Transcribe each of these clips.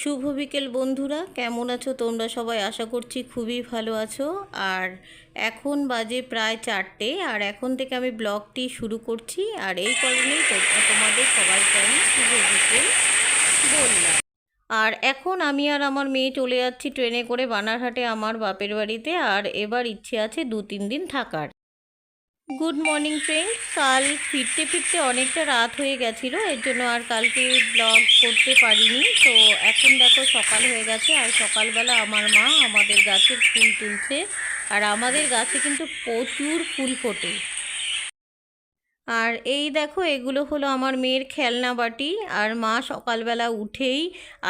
শুভ বিকেল বন্ধুরা, কেমন আছো তোমরা সবাই? আশা করছি খুবই ভালো আছো। আর এখন বাজে প্রায় চারটে, আর এখন থেকে আমি ব্লগটি শুরু করছি। আর এই কারণেই তোমাদের সবাইকে আমি শুভ বিকেল বললাম। আর এখন আমি আর আমার মেয়ে চলে যাচ্ছি ট্রেনে করে বানারহাটে আমার বাপের বাড়িতে, আর এবার ইচ্ছে আছে দু তিন দিন থাকার। গুড মর্নিং ফ্রেন্ড কাল ফিরতে ফিরতে অনেকটা রাত হয়ে গেছিল, এর জন্য আর কালকে ব্লগ করতে পারিনি। তো এখন দেখো সকাল হয়ে গেছে, আর সকালবেলা আমার মা আমাদের গাছের ফুল তুলছে, আর আমাদের গাছে কিন্তু প্রচুর ফুল ফোটে। আর এই দেখো, এগুলো হলো আমার মেয়ের খেলনা বাটি। আর মা সকালবেলা উঠেই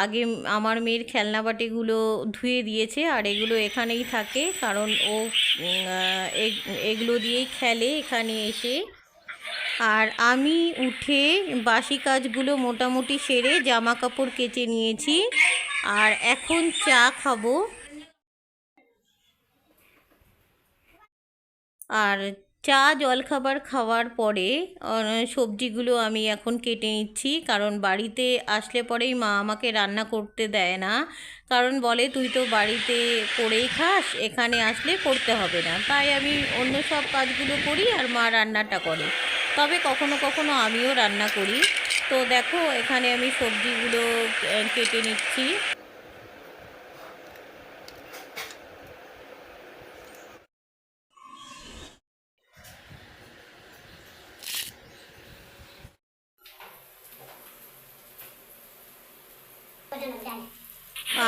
আগে আমার মেয়ের খেলনা বাটিগুলো ধুয়ে দিয়েছে, আর এগুলো এখানেই থাকে। কারণ ও এগুলো দিয়েই খেলে এখানে এসে। আর আমি উঠে বাসি কাজগুলো মোটামুটি সেরে জামা কাপড় কেচে নিয়েছি। আর এখন চা খাব। আর চা, জলখাবার খাওয়ার পরে সবজিগুলো আমি এখন কেটে নিচ্ছি। কারণ বাড়িতে আসলে পরেই মা আমাকে রান্না করতে দেয় না। কারণ বলে, তুই তো বাড়িতে করেই খাস, এখানে আসলে করতে হবে না। তাই আমি অন্য সব কাজগুলো করি আর মা রান্নাটা করে। তবে কখনো কখনো আমিও রান্না করি। তো দেখো, এখানে আমি সবজিগুলো কেটে নিচ্ছি।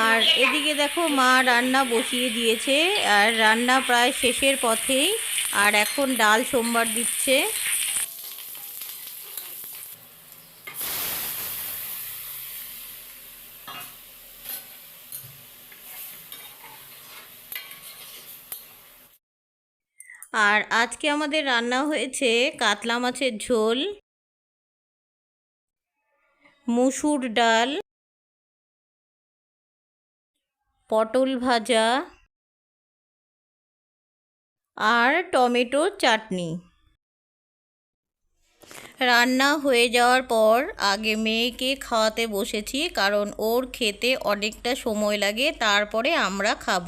আর এদিকে দেখো মা রান্না বসিয়ে দিয়েছে, আর রান্না প্রায় শেষের পথেই, আর এখন ডাল সোমবার দিচ্ছে। আর আজকে আমাদের রান্না হয়েছে কাতলা মাছের ঝোল, মুসুর ডাল। পটল ভাজা আর টমেটো চাটনি। রান্না হয়ে যাওয়ার পর আগে মেয়েকে খাওয়াতে বসেছি, কারণ ওর খেতে অনেকটা সময় লাগে, তারপরে আমরা খাব।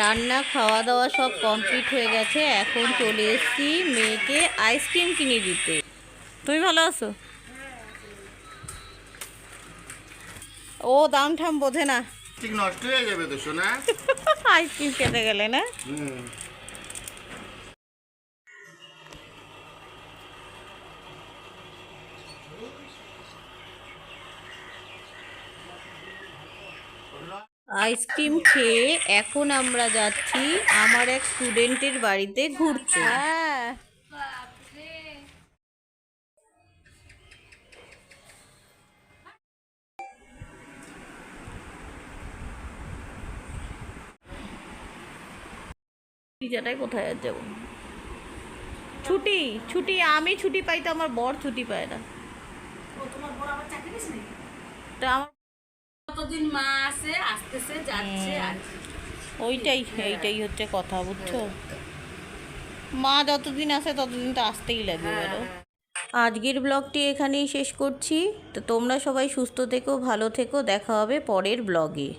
রান্না খাওয়া দাওয়া সব কমপ্লিট হয়ে গেছে। এখন চলে এসেছি মেয়েকে আইসক্রিম কিনে দিতে। তুমি ভালো আছো? ও দাম ঠাম বোঝে না। ঠিক নষ্ট হয়ে যাবে তো সোনা। আইসক্রিম খেতে গেলে না? আইসক্রিম খেয়ে এখন আমরা যাচ্ছি আমার এক স্টুডেন্টের বাড়িতে ঘুরতে। হ্যাঁ। পিজাটাই কোথায় আর যাব? ছুটি ছুটি আমি ছুটি পাই তো আমার বর ছুটি পায় না। তা আমার কতদিন মা আসে আসতেছে যাচ্ছে আর ওইটাই এইটাই হচ্ছে কথা বুঝছ? মা যতদিন আসে ততদিন তো আসতেই লাগবে বলো। আজকের ব্লগটি এখানেই শেষ করছি। তো তোমরা সবাই সুস্থ থেকো ভালো থেকো। দেখা হবে পরের ব্লগে।